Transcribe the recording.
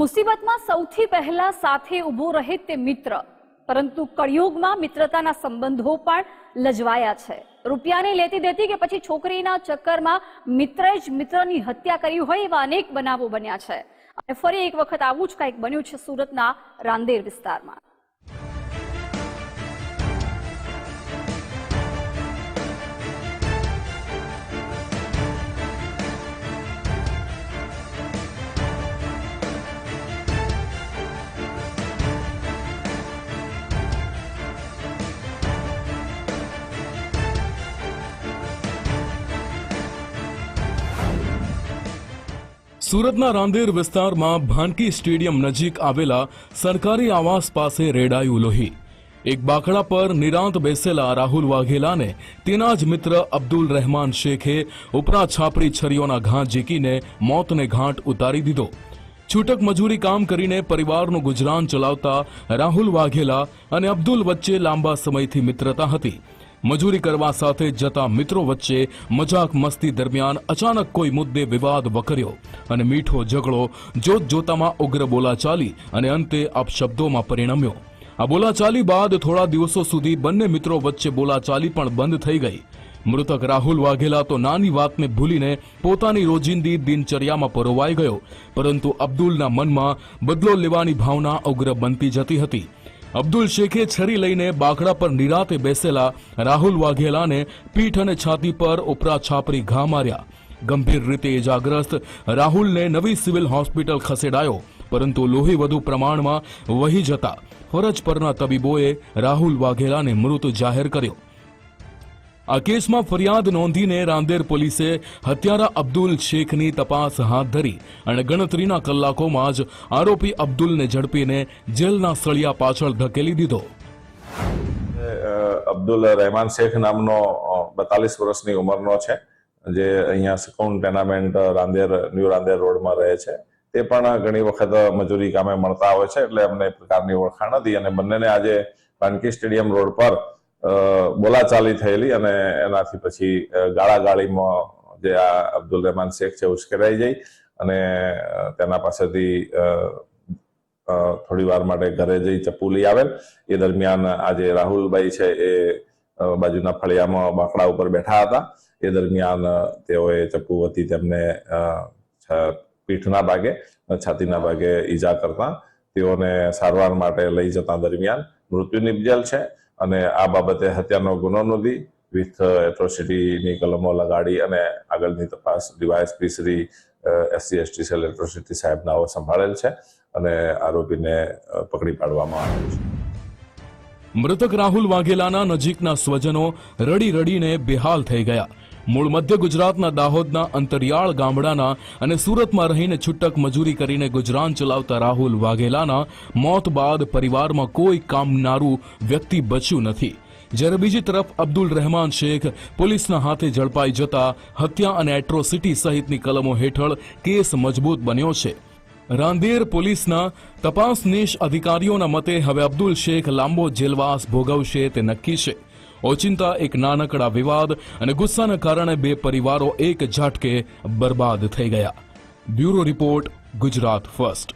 મુસીબતમાં સૌથી પહેલા સાથે ઊભો રહે તે મિત્ર. પરંતુ કળિયુગમાં મિત્રતાના સંબંધો પણ લજવાયા છે. રૂપિયાને લેતી દેતી કે પછી છોકરીના ચક્કરમાં મિત્રએ જ મિત્રની હત્યા કરી હોય એવા અનેક બનાવો બન્યા છે. અને ફરી એક વખત આવું જ કંઈક બન્યું છે સુરતના રાંદેર વિસ્તારમાં. સુરતના રાંદેર વિસ્તારમાં ભાનકી સ્ટેડિયમ નજીક આવેલા સરકારી આવાસ પાસે રેડાયું લોહી એક બાકડા પર નિરાંત બેસેલા રાહુલ વાઘેલાને તેના જ મિત્ર અબ્દુલ રહેમાન શેખે ઉપરા છાપરી છરીઓના ઘા ઝીકીને મોતને ઘાટ ઉતારી દીધો. છૂટક મજૂરી કામ કરીને પરિવારનું ગુજરાન ચલાવતા રાહુલ વાઘેલા અને અબ્દુલ વચ્ચે લાંબા સમયથી મિત્રતા હતી. મજૂરી કરવા સાથે જતા મિત્રો વચ્ચે મજાક મસ્તી દરમિયાન અચાનક કોઈ મુદ્દે વિવાદ વકર્યો અને મીઠો ઝઘડો જોત જોતામાં ઉગ્ર બોલાચાલી અને અંતે અપશબ્દોમાં પરિણમ્યો. આ બોલાચાલી બાદ થોડા દિવસો સુધી બંને મિત્રો વચ્ચે બોલાચાલી પણ બંધ થઈ ગઈ. મૃતક રાહુલ વાઘેલા તો નાની વાતને ભૂલીને પોતાની રોજિંદી દિનચર્યામાં પરોવાઈ ગયો, પરંતુ અબ્દુલના મનમાં બદલો લેવાની ભાવના ઉગ્ર બનતી જતી હતી. અબ્દુલ શેખે છરી લઈને બાકડા પર નિરાતે બેસેલા રાહુલ વાઘેલાને પીઠ અને છાતી પર ઉપરા છાપરી ઘા માર્યા. ગંભીર રીતે ઇજાગ્રસ્ત રાહુલને નવી સિવિલ હોસ્પિટલ ખસેડાયો, પરંતુ લોહી વધુ પ્રમાણમાં વહી જતા ફરજ પરના તબીબોએ રાહુલ વાઘેલાને મૃત જાહેર કર્યો. આ કેસમાં ફરિયાદ નોંધીને રાંદેર પોલીસે હત્યારા અબ્દુલ શેખની તપાસ હાથ ધરી અને ગણતરીના કલાકોમાં જ આરોપી અબ્દુલને ઝડપીને જેલના સળિયા પાછળ ધકેલી દીધો. અબ્દુલ રહેમાન શેખ નામનો બતાલીસ વર્ષની ઉંમરનો છે, જે અહીંયા સિકોન ટેનામેન્ટ રાંદેર, ન્યૂ રાંદેર રોડમાં રહે છે. તે પણ ઘણી વખત મજૂરી કામે મળતા હોય છે, એટલે અમને પ્રકારની ઓળખાણ હતી અને બંનેને આજે પાનકી સ્ટેડિયમ રોડ પર બોલાચાલી થયેલી અને એનાથી પછી ગાળાગાળીમાં જે આ અબ્દુલ રહેમાન શેખ છે, ઉશ્કેરાઈ જઈ અને તેના પાસેથી થોડી વાર માટે ઘરે જઈ ચપ્પુ લઈ આવેલ. એ દરમિયાન આજે રાહુલભાઈ છે એ બાજુના ફળિયામાં બાકડા ઉપર બેઠા હતા. એ દરમિયાન તેઓએ ચપ્પુ વતી તેમને પીઠના ભાગે છાતીના ભાગે ઈજા કરતા તેઓને સારવાર માટે લઈ જતા દરમિયાન મૃત્યુ નિપજેલ છે. અને આ બાબતે હત્યાનો ગુનો નોંધી વિથ એટ્રોસિટીની કલમો લગાડી અને આગળની તપાસ DySP Shri SC, ST cell atrocity સાહેબનાઓ સંભાળેલ છે અને આરોપીને પકડી પાડવામાં આવ્યો છે. મૃતક રાહુલ વાઘેલાના નજીકના સ્વજનો રડી રડીને બેહાલ થઈ ગયા. મૂળ મધ્ય ગુજરાતના દાહોદના અંતરિયાળ ગામડાના અને સુરતમાં રહીને છૂટક મજૂરી કરીને ગુજરાન ચલાવતા રાહુલ વાઘેલાના મોત બાદ પરિવારમાં કોઈ કામનારું વ્યક્તિ બચ્યું નથી. જ્યારે બીજી તરફ અબ્દુલ રહેમાન શેખ પોલીસના હાથે ઝડપાઈ જતા હત્યા અને એટ્રોસિટી સહિતની કલમો હેઠળ કેસ મજબૂત બન્યો છે. રાંદેર પોલીસના તપાસનીશ અધિકારીઓના મતે હવે અબ્દુલ શેખ લાંબો જેલવાસ ભોગવશે તે નક્કી છે. ઓચિંતા એક નાનકડા વિવાદ અને ગુસ્સાના કારણે બે પરિવારો એક ઝાટકે બરબાદ થઈ ગયા. Bureau report, Gujarat first.